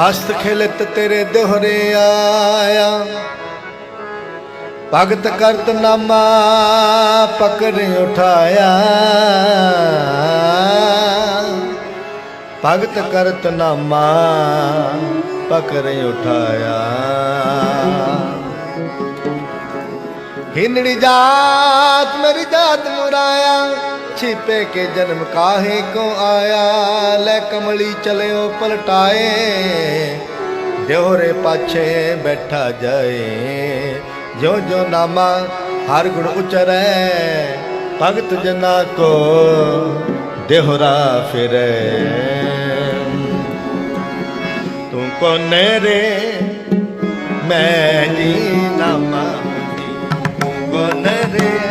ਹਸਤ ਖਿਲਤ ਤੇਰੇ ਦੋਹਰੇ ਆਇਆ। ਭਗਤ ਕਰਤ ਨਾਮਾ ਪਕੜ ਉਠਾਇਆ। ਭਗਤ ਕਰਤ ਨਾਮਾ ਪਕੜ ਉਠਾਇਆ। ਹਿੰਦੜੀ ਜਾਤ ਮੇਰੀ ਜਾਤ ਮੁਰਾਇਆ। छिपे के जन्म काहे को आया ले कमली चले ओ पलटाए देहरे पाछे बैठा जाए जो जो नामा हर गुण उचरै भगत जना को देहरा फिरे तू कौन रे मैं जी नामा ਗੁਣ ਰੇ ਮੈਂ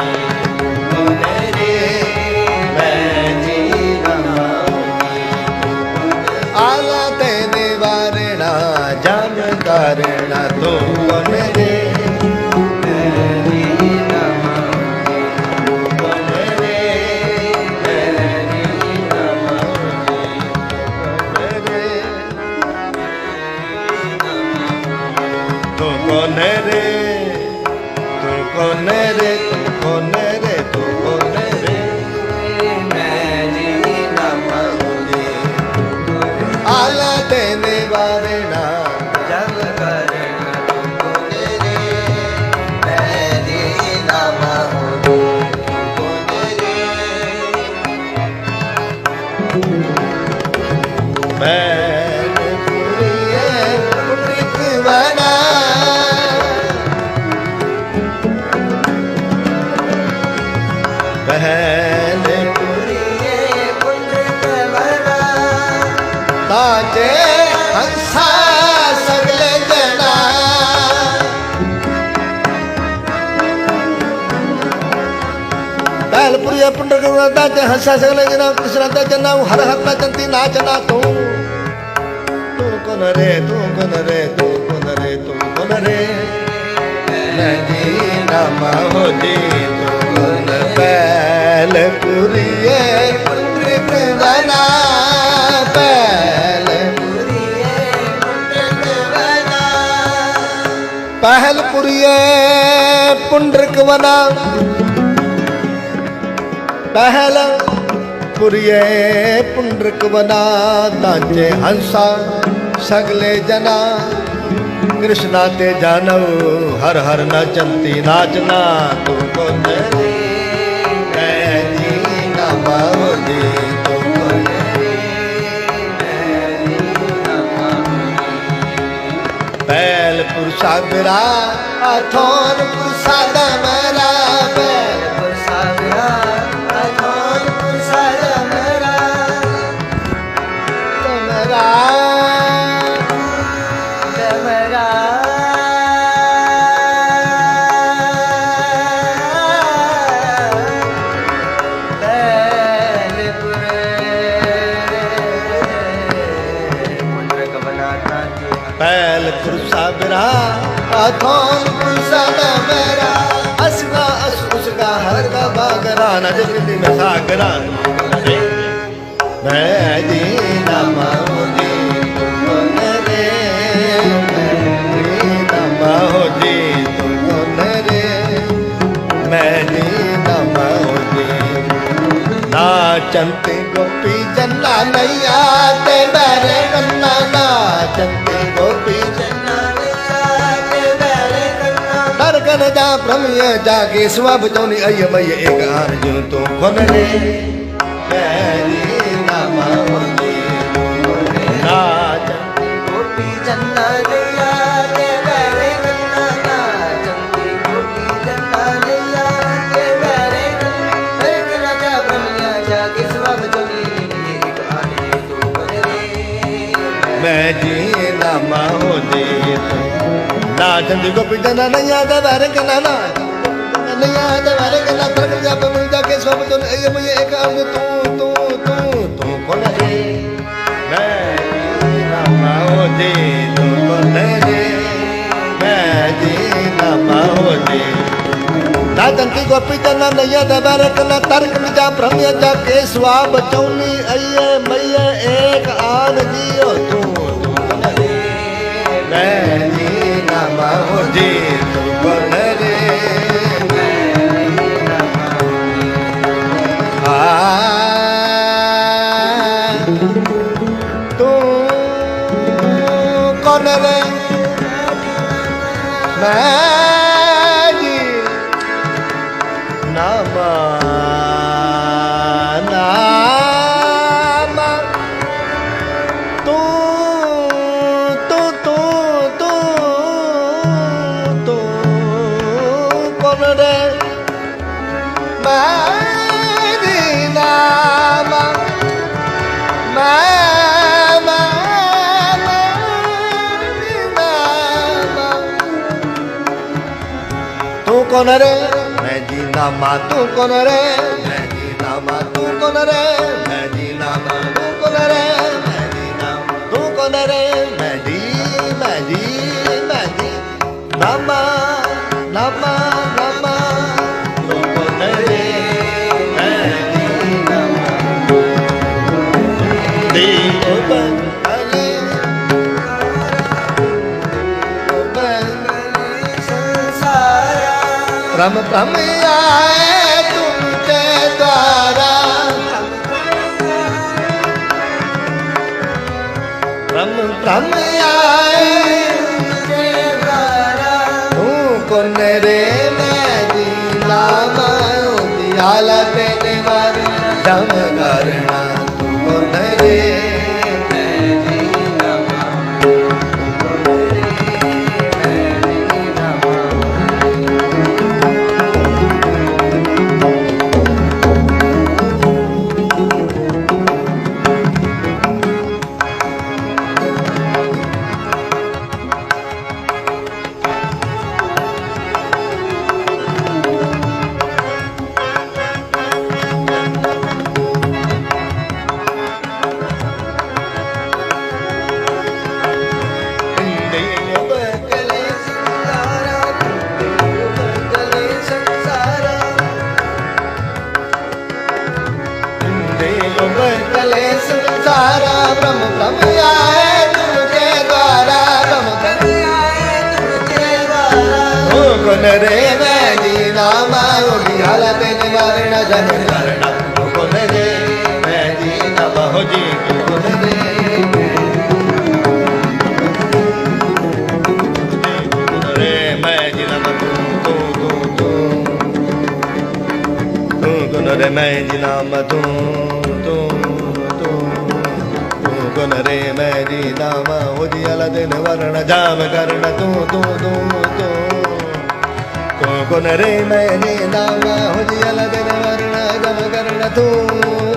কোনে রে তুই কোনে রে? ਬਾਜੇ ਸਗਲੇ ਜਨਾ ਦਲਪੁਰੀਆ ਪੰਡਰਗੁਰੂ ਦਾ ਤੇ ਹੰਸਾ ਸਗਲੇ ਜਨਾ ਕ੍ਰਿਸ਼ਨ ਦਾ ਜਨਾ ਹਰ ਹਰ ਨਾ ਚੰਤੀ ਨਾਚਨਾ ਤੂੰ ਤੂੰ ਕੋਨ ਰੇ ਤੂੰ ਕੋਨ ਰੇ ਤੂੰ ਕੋਨ ਰੇ ਤੂੰ ਕੋਨ ਰੇ ਮੈਂ ਜੀ ਨਾਮ ਹੋ ਜੀ ਤੂੰ ਕੋਨ ਬੈਲ ਪੁਰੀਏ ਪੁਰੀ ਪ੍ਰਵਨਾ ਪਹਿਲ ਪੁਰੀਏ ਪੁੰਡਰਕ ਵਨਾ ਪਹਿਲ ਪੁਰੀਏ ਪੁੰਡਰਕ ਵਨਾ ਤਾਂਚੇ ਹੰਸਾ ਸਗਲੇ ਜਨਾ। ਕ੍ਰਿਸ਼ਨਾ ਤੇ ਜਾਨਵ ਹਰ ਹਰ ਨਚੰਤੀ ਨਾਚਨਾ ਤੂੰ ਕੋਨ ਰੇ। ਮੈਂ ਜੀ ਨਾਮੋ ਜੀ ਤੂੰ ਕੋਨ बैल ਅਨੰਦਪੁਰ ਸਾਗਰਾ ਅਥੋਨ ਪ੍ਰਸਾਦਾ ਮੈਂ ਗੁਰ ਸਾਬਰਾ ਆਥੋਨ ਪੁਰਸਾ ਦਾ ਮੇਰਾ? ਅਸਗਾ ਅਸ ਉਸਗਾ ਹਰ ਦਾ ਬਾਗਰਾ ਨਜਰ ਦੀ ਮਸਾਗਰਾ ਮੈਂ ਜੀ ਰੇ ਮੈਂ ਜੀ ਜੀ ਤੁਮ ਨਾ ਚੰਤੇ ਗੋਪੀ ਜੰਨਾ ਨਈਆ ਦੁਨੀਆ ਜਾਗੇ ਸਵਾ ਬਚਾਉਣੀ ਮਈ ਇੱਕ ਅਰਜੂ ਤੋਂ ਖੁਦਲੇ ਮੈਰੀ ਨਾਮਾ ਇੱਕ ਰਾਜਾ ਬੰਨਿਆ ਜਾਗੇ ਸਵਾ ਜੀ ਨਾਮਾ ਹੋਲੇ ਨਾ ਚੰਦੀ ਗੋਪੀ ਜਨਾ ਨਈਆ ਦਾ ਵੈਰੇ ਕੰਨਾ ਨਾ નૈયા હતા વાલે કલા એક અંગ તું તું con lên mẹ gì nam nam tu tu tu tu tu con lên mẹ কোন রে মেদিনা মা তু কোন রে মেদিনা মা তু কোন রে মেদিনা মা তু কোন রে মেদিনা তু কোন রে মেদি মেদি মেদি। নামা নামা ਭ੍ਰਮ ਭ੍ਰਮ ਆਏ ਤੁਮ ਤੇ ਤਾਰਾ। ਭ੍ਰਮ ਭ੍ਰਮ ਆਏ ਤੇ ਤਾਰਾ। ਹੂੰ ਕੋਨ ਰੇ? ਮੈਂ ਜੀ ਨਾਮ ਦਿਆਲਾ ਤੇ ਨਿਵਾਰ ਜਮ ਕਰਣਾ ਤੂੰ ਨਰੇ રે મેજી નામા ઓગી હાલત ને મારણા જન મારણા કોને રે મેજી ના બહોજી કોને રે રે મેજી નામ તું તું ਗੁਣ ਰੇ, ਮੈਂ ਜੀ ਨਾਮ ਹੋ ਦਿਨ ਵਰਣ ਜਾਮ ਕਰਨ। ਤੂੰ ਤੂੰ ਤੂੰ ਤੂੰ ਤੂੰ ਗੁਣ ਰੇ, ਮੈਂ ਜੀ ਨਾਮ ਹੋ ਦਿਨ ਵਰਣ ਜਾਮ ਕਰਨ। ਤੂੰ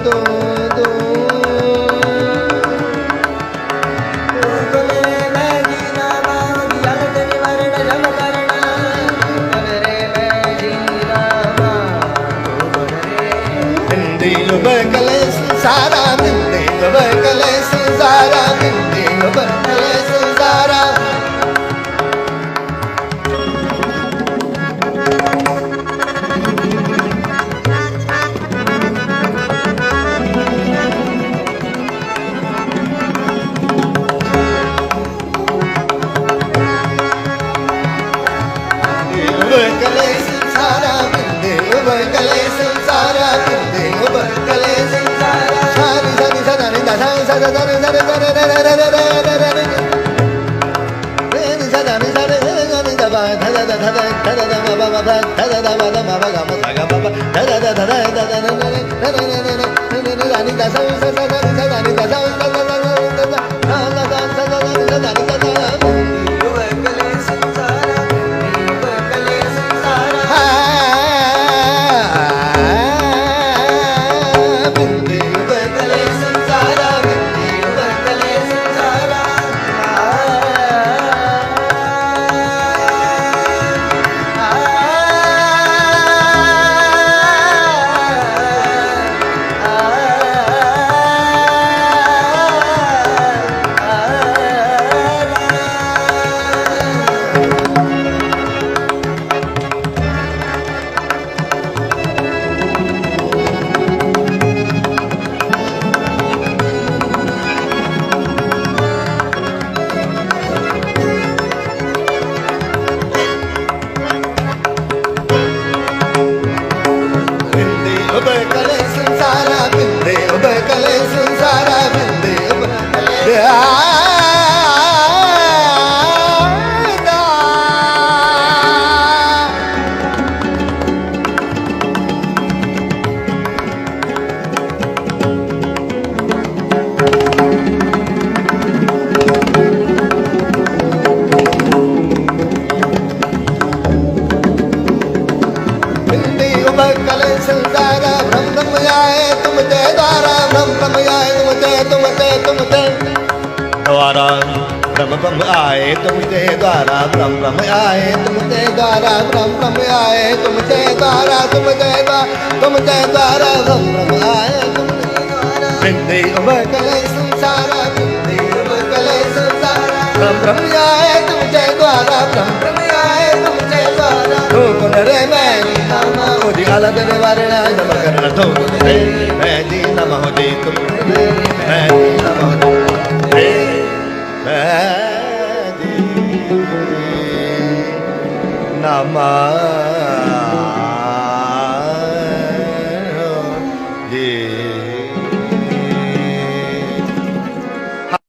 da da da da Brahma Brahma आए तुम ते द्वारा ब्रह्म ब्रह्म आए तुम ते द्वारा ब्रह्म ब्रह्म आए तुम ते द्वारा तुम ते द्वारा तुम ते द्वारा ब्रह्म ब्रह्म आए तुम ते द्वारा बिंदी उबकले संसार बिंदी उबकले संसार ब्रह्म ब्रह्म आए तुम ते द्वारा ब्रह्म ब्रह्म आए तुम ते द्वारा तू कौन रे मैं नामा हो जी अलग रे वारे ना नम करना तू कौन रे मैं जी Rama.